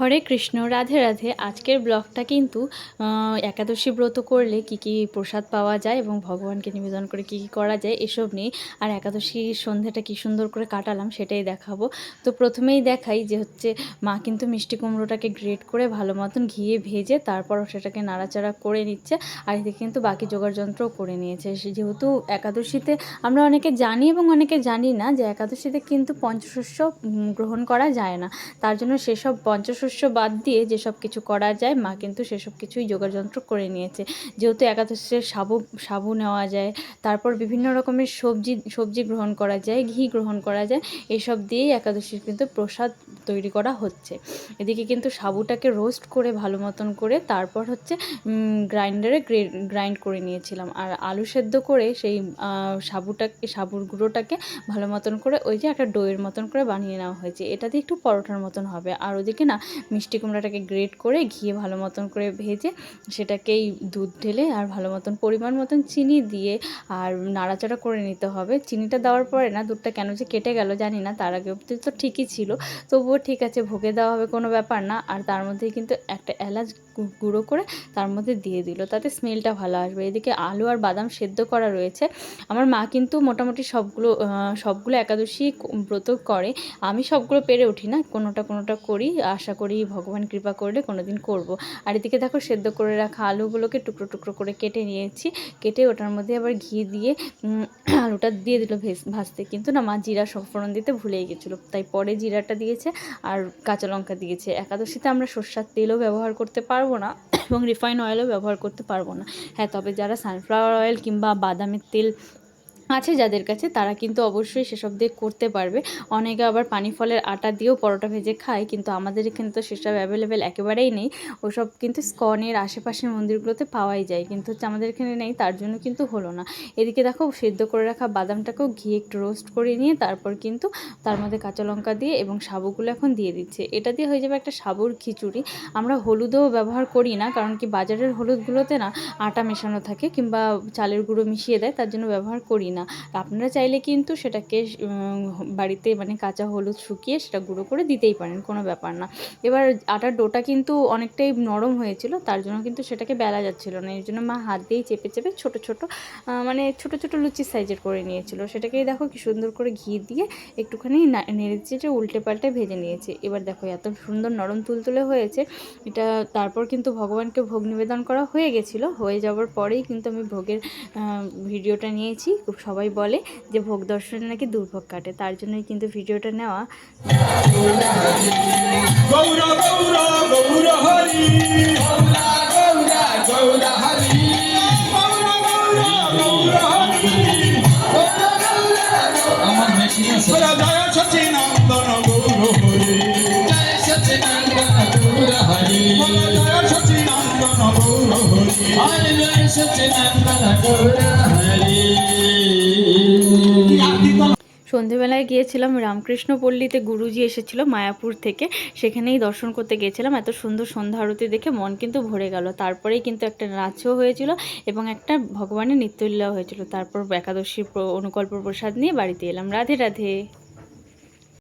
হরে কৃষ্ণ, রাধে রাধে। আজকের ব্লগটা কিন্তু একাদশী ব্রত করলে কি কি প্রসাদ পাওয়া যায় এবং ভগবানকে নিবেদন করে কি কি করা যায় এসব নিয়ে, আর একাদশীর সন্ধ্যাটা কি সুন্দর করে কাটালাম সেটাই দেখাবো। তো প্রথমেই দেখাই যে হচ্ছে, মা কিন্তু মিষ্টি কুমড়োটাকে গ্রেট করে ভালো মতন ঘিয়ে ভেজে তারপর সেটাকে নাড়াচাড়া করে নিচ্ছে, আর এদিকে কিন্তু বাকি জোগাড় যন্ত্রও করে নিয়েছে। যেহেতু একাদশীতে আমরা অনেকে জানি এবং অনেকে জানি না যে একাদশীতে কিন্তু পঞ্চশস্য গ্রহণ করা যায় না। তার জন্য সেসব পঞ্চশস্য বাদ দিয়ে যেসব কিছু করা যায়, মা কিন্তু সেসব কিছুই যোগাযন্ত্র করে নিয়েছে। যেহেতু একাদশীর সাবু সাবু নেওয়া যায়, তারপর বিভিন্ন রকমের সবজি সবজি গ্রহণ করা যায়, ঘি গ্রহণ করা যায়, এসব দিয়েই একাদশীর কিন্তু প্রসাদ তৈরি করা হচ্ছে। এদিকে কিন্তু সাবুটাকে রোস্ট করে ভালো মতন করে তারপর হচ্ছে গ্রাইন্ডারে গ্রাইন্ড করে নিয়েছিলাম। আর আলু সেদ্ধ করে সেই সাবুটাকে, সাবুর গুঁড়োটাকে ভালো মতন করে ওই যে একটা ডোয়ের মতন করে বানিয়ে নেওয়া হয়েছে। এটা দিয়ে একটু পরোটার মতন হবে। আর ওদিকে না মিষ্টি কুমড়াটাকে গ্রেট করে ঘিয়ে ভালো মতন করে ভেজে সেটাকেই দুধ ঢেলে আর ভালো মতন পরিমাণ মতন চিনি দিয়ে আর নাড়াচাড়া করে নিতে হবে। চিনিটা দেওয়ার পরে না দুধটা কেন যে কেটে গেল জানি না, তার আগে অবধি তো ঠিকই ছিল। তবুও ঠিক আছে, ভোগে দেওয়া হবে কোনো ব্যাপার না। আর তার মধ্যে কিন্তু একটা এলাচ গুঁড়ো করে তার মধ্যে দিয়ে দিল, তাতে স্মেলটা ভালো আসবে। এদিকে আলু আর বাদাম সেদ্ধ করা রয়েছে। আমার মা কিন্তু মোটামুটি সবগুলো সবগুলো একাদশী ব্রত করে। আমি সবগুলো পেরে উঠি না, কোনোটা কোনোটা করি, আশা করি ভগবান কৃপা করলে কোনো দিন করব। আর এদিকে দেখো সেদ্ধ করে রাখা আলুগুলোকে টুকরো টুকরো করে কেটে নিয়েছি। কেটে ওটার মধ্যে আবার ঘি দিয়ে আলুটা দিয়ে দিল ভাজতে। কিন্তু না মা জিরা ফোড়ন দিতে ভুলেই গেছিল। তাই পরে জিরাটা দিয়েছে আর কাঁচা লঙ্কা দিয়েছে। একাদশীতে আমরা সর্ষার তেলও ব্যবহার করতে পারব না এবং রিফাইন অয়েলও ব্যবহার করতে পারব না। হ্যাঁ তবে যারা সানফ্লাওয়ার অয়েল কিংবা বাদামের তেল আছে যাদের কাছে, তারা কিন্তু অবশ্যই সেসব দিয়ে করতে পারবে। অনেকে আবার পানি ফলের আটা দিয়েও পরোটা ভেজে খায়, কিন্তু আমাদের এখানে তো সেসব অ্যাভেলেবেল একেবারেই নেই। ওসব কিন্তু স্কনের আশেপাশের মন্দিরগুলোতে পাওয়াই যায়, কিন্তু হচ্ছে আমাদের এখানে নেই, তার জন্য কিন্তু হলো না। এদিকে দেখো, সেদ্ধ করে রাখা বাদামটাকেও ঘি একটু রোস্ট করে নিয়ে, তারপর কিন্তু তার মধ্যে কাঁচা লঙ্কা দিয়ে এবং সাবুগুলো এখন দিয়ে দিচ্ছে। এটা দিয়ে হয়ে যাবে একটা সাবুর খিচুড়ি। আমরা হলুদও ব্যবহার করি না, কারণ কি বাজারের হলুদগুলোতে না আটা মেশানো থাকে, কিংবা চালের গুঁড়ো মিশিয়ে দেয়, তার জন্য ব্যবহার করি না। আপনারা চাইলে কিন্তু সেটাকে বাড়িতে মানে কাঁচা হলুদ শুকিয়ে সেটা গুঁড়ো করে দিতেই পারেন, কোনো ব্যাপার না। এবার আটার ডোটা কিন্তু অনেকটাই নরম হয়েছিল, তার জন্য কিন্তু সেটাকে বেলা যাচ্ছিল না। এর জন্য মা হাত দিয়েই চেপে চেপে ছোট ছোট মানে ছোট ছোট লুচি সাইজের করে নিয়েছিল। সেটাকেই দেখো কি সুন্দর করে ঘি দিয়ে একটুখানি না- নেড়ে চেড়ে উল্টে পাল্টে ভেজে নিয়েছে। এবার দেখো এত সুন্দর নরম তুলতুলে হয়েছে, এটা তারপর কিন্তু ভগবানকে ভোগ নিবেদন করা হয়ে গেছিল। হয়ে যাওয়ার পরেই কিন্তু আমি ভোগের ভিডিওটা নিয়েছি। খুব সবাই বলে যে ভোগ দর্শনে নাকি দুর্ভোগ কাটে তার জন্যই কিন্তু ভিডিওটা নেওয়া। গৌর গৌর গৌর সন্ধেবেলায় গিয়েছিলাম, রামকৃষ্ণ পল্লীতে গুরুজি এসেছিল মায়াপুর থেকে। সেখানেই দর্শন করতে গিয়েছিলাম। এত সুন্দর সন্ধ্যা আরতি দেখে মন কিন্তু ভরে গেল। তারপরেই কিন্তু একটা নাচও হয়েছিল এবং একটা ভগবানের নিত্যলীলা হয়েছিল। তারপর একাদশী অনুকল্প প্রসাদ নিয়ে বাড়িতে এলাম। রাধে রাধে।